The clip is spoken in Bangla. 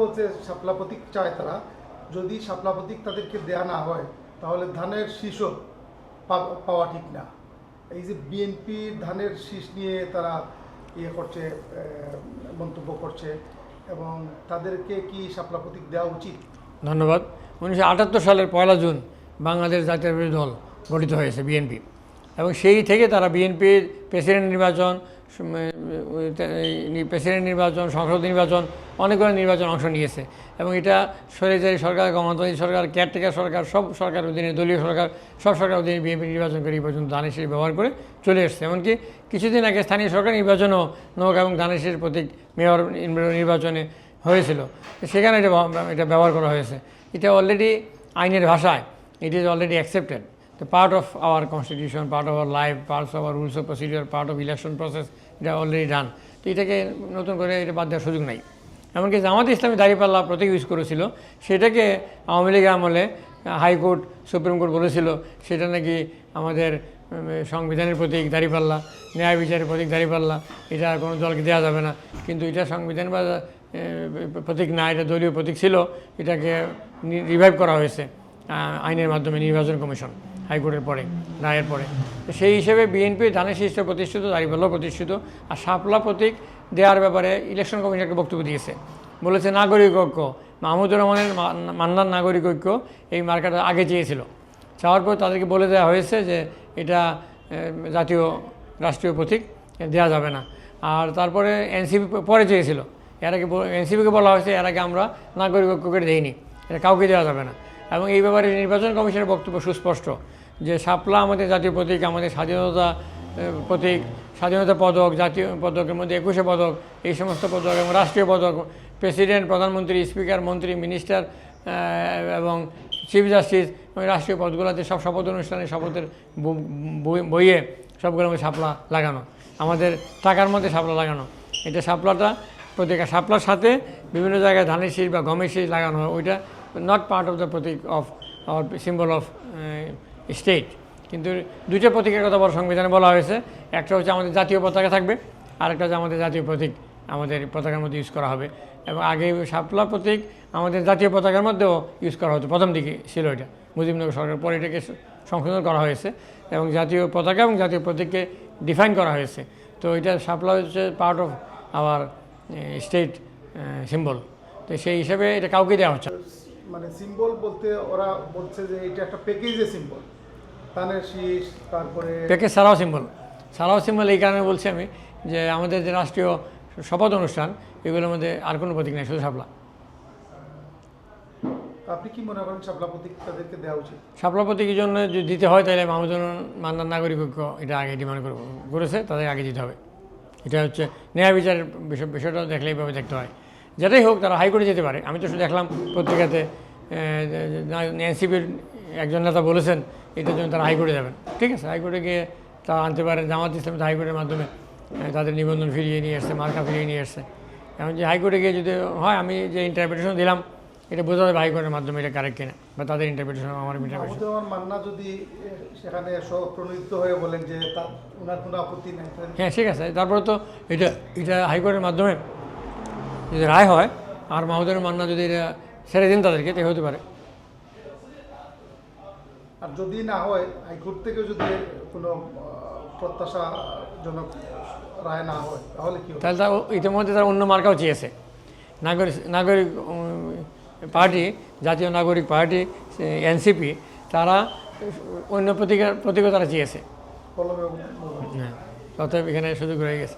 বলছে শাপলা প্রতীক চায় তারা। যদি শাপলা প্রতীক তাদেরকে দেয়া না হয়, তাহলে ধানের শীষও পাওয়া ঠিক না। এই যে বিএনপির ধানের শীষ নিয়ে তারা ইয়ে করছে মন্তব্য করছে, এবং তাদেরকে কি শাপলা প্রতীক দেওয়া উচিত? ধন্যবাদ। উনিশশো আটাত্তর সালের পয়লা জুন বাংলাদেশ জাতীয়তাবাদী দল গঠিত হয়েছে বিএনপি। এবং সেই থেকে তারা বিএনপির প্রেসিডেন্ট নির্বাচন প্রেসিডেন্ট নির্বাচন, সংসদ নির্বাচন অনেকগুলো নির্বাচন অংশ নিয়েছে। এবং এটা সরেচারি সরকার, গণতান্ত্রিক সরকার কেয়ারটেকার সরকার, সব সরকার অধীনে, দলীয় সরকার, সব সরকার অধীনে বিএনপি নির্বাচন করে এই পর্যন্ত ধানের ব্যবহার করে চলে এসছে। এমনকি কিছুদিন আগে স্থানীয় সরকার নির্বাচনও নৌকা এবং ধানের প্রতীক মেয়র নির্বাচনে হয়েছিল। সেখানে এটা এটা ব্যবহার করা হয়েছে। এটা অলরেডি আইনের ভাষায় it is already accepted the part of our constitution part our life parts of our rules of procedure part of election process এটা অলরেডি ডান তো এটাকে নতুন করে এটা বাদ দেওয়ার সুযোগ নাই। এমনকি জামাত ইসলামী দাঁড়িপাল্লা প্রতীক ইউজ করেছিল। সেটাকে আওয়ামী লীগ আমলে হাইকোর্ট সুপ্রিম কোর্ট বলেছিল, সেটা নাকি আমাদের সংবিধানের প্রতীক দাঁড়িপাল্লা ন্যায় বিচারের প্রতীক দাঁড়িপাল্লা এটা আর কোনো দলকে দেওয়া যাবে না। কিন্তু এটা সংবিধান বা প্রতীক না, এটা দলীয় প্রতীক ছিল, এটাকে রিভাইভ করা হয়েছে আইনের মাধ্যমে নির্বাচন কমিশন। হাইকোর্টের পরে, রায়ের পরে। সেই হিসেবে বিএনপি ধানের শীর্ষে প্রতিষ্ঠিত দাঁড়িপাল্লাও প্রতিষ্ঠিত আর শাপলা প্রতীক দেওয়ার ব্যাপারে ইলেকশন কমিশন একটা বক্তব্য দিয়েছে। বলেছে, নাগরিক ঐক্য। মাহমুদুর রহমানের মান্নার নাগরিক ঐক্য এই মার্কাটা আগে চেয়েছিল। চাওয়ার পর তাদেরকে বলে দেওয়া হয়েছে যে এটা জাতীয় রাষ্ট্রীয় প্রতীক দেওয়া যাবে না। আর তারপরে এনসিপি পরে চেয়েছিল। এর আগে এনসিপিকে বলা হয়েছে, এর আগে আমরা নাগরিক ঐক্যকে দেইনি। এটা কাউকে দেওয়া যাবে না। এবং এই ব্যাপারে নির্বাচন কমিশনের বক্তব্য সুস্পষ্ট, যে সাপলা আমাদের জাতীয় প্রতীক, আমাদের স্বাধীনতা প্রতীক, স্বাধীনতা পদক, জাতীয় পদকের মধ্যে একুশে পদক, এই সমস্ত পদক এবং রাষ্ট্রীয় পদক, প্রেসিডেন্ট, প্রধানমন্ত্রী, স্পিকার, মন্ত্রী, মিনিস্টার এবং চিফ জাস্টিস রাষ্ট্রীয় পদগুলোতে সব শপথ অনুষ্ঠানে শপথের বই- বই- বইয়ে সবগুলোর মধ্যে শাপলা লাগানো, আমাদের টাকার মধ্যে সাপলা লাগানো, এটা সাপলাটা প্রতীক সাপলার সাথে বিভিন্ন জায়গায় ধানের শীষ বা গমের শীষ লাগানো হয়, ওইটা not part of the Pratik of our symbol of state কিন্তু দুইটা প্রতীকের কথা বড় সংবিধানে বলা হয়েছে। একটা হচ্ছে আমাদের জাতীয় পতাকা থাকবে আর একটা হচ্ছে আমাদের জাতীয় প্রতীক, আমাদের পতাকার মধ্যে ইউজ করা হবে। এবং আগে শাপলা প্রতীক আমাদের জাতীয় পতাকার মধ্যেও ইউজ করা হতো, প্রথম দিকে ছিল এটা। মুজিবনগর সরকার পরে এটাকে সংশোধন করা হয়েছে এবং জাতীয় পতাকা এবং জাতীয় প্রতীককে ডিফাইন করা হয়েছে। তো এটা শাপলা হচ্ছে part of our state symbol তো সেই হিসাবে এটা কাউকে দেওয়া হচ্ছে। মানে সিম্বল বলতে ওরা বলছে যে এটা একটা প্যাকেজের সিম্বল ধানের শীষ তারপরে প্যাকেজ ছাড়াও সিম্বল ছাড়াও সিম্বল এই কারণে বলছি আমি যে আমাদের যে রাষ্ট্রীয় শপথ অনুষ্ঠান এগুলোর মধ্যে আর কোনো প্রতীক নেই শুধু শাপলা। আপনি কি মনে করেন শাপলা প্রতীক তাদেরকে দেওয়া উচিত? শাপলা প্রতীকের জন্য যদি দিতে হয় তাহলে মাহমুদুর মান্নার নাগরিক ঐক্য এটা আগে ডিমান্ড করে করেছে তাদের আগে দিতে হবে। এটা হচ্ছে ন্যায় বিচারের বিষয় বিষয়টা দেখলে এইভাবে দেখতে হয়। যেটাই হোক তারা হাইকোর্টে যেতে পারে। আমি তো শুধু দেখলাম পত্রিকাতে এনসিপির একজন নেতা বলেছেন এটার জন্য তারা হাইকোর্টে যাবেন। ঠিক আছে হাইকোর্টে গিয়ে তারা আনতে পারে। জামাত ইসলাম হাইকোর্টের মাধ্যমে তাদের নিবন্ধন ফিরিয়ে নিয়ে এসছে মার্কা ফিরিয়ে নিয়ে এসছে। এখন যে হাইকোর্টে গিয়ে যদি হয় আমি যে ইন্টারপ্রিটেশন দিলাম এটা বোঝা যাবে হাইকোর্টের মাধ্যমে এটা কারেক্ট কিনা বা তাদের ইন্টারপ্রিটেশন আমার ইন্টারপ্রিটেশন মান্না যদি সেখানে প্রণোদিত হয়ে বলেন যে ওনার কোনো আপত্তি নেই হ্যাঁ ঠিক আছে তারপরে তো এটা এটা হাইকোর্টের মাধ্যমে যদি রায় হয় আর মাহুদের মান্না যদি ছেড়ে দিন তাদেরকে তাই হতে পারে। আর যদি না হয় হাইকোর্ট থেকে যদি কোনো প্রত্যাশাজনক রায় না হয় তাহলে কি তাহলে তা ইতিমধ্যে তারা অন্য মার্কাও চেয়েছে। নাগরিক নাগরিক পার্টি জাতীয় নাগরিক পার্টি এনসিপি তারা অন্য প্রতীকের প্রতীকও তারা চেয়েছে। হ্যাঁ অতএব এখানে সুযোগ রয়ে গেছে।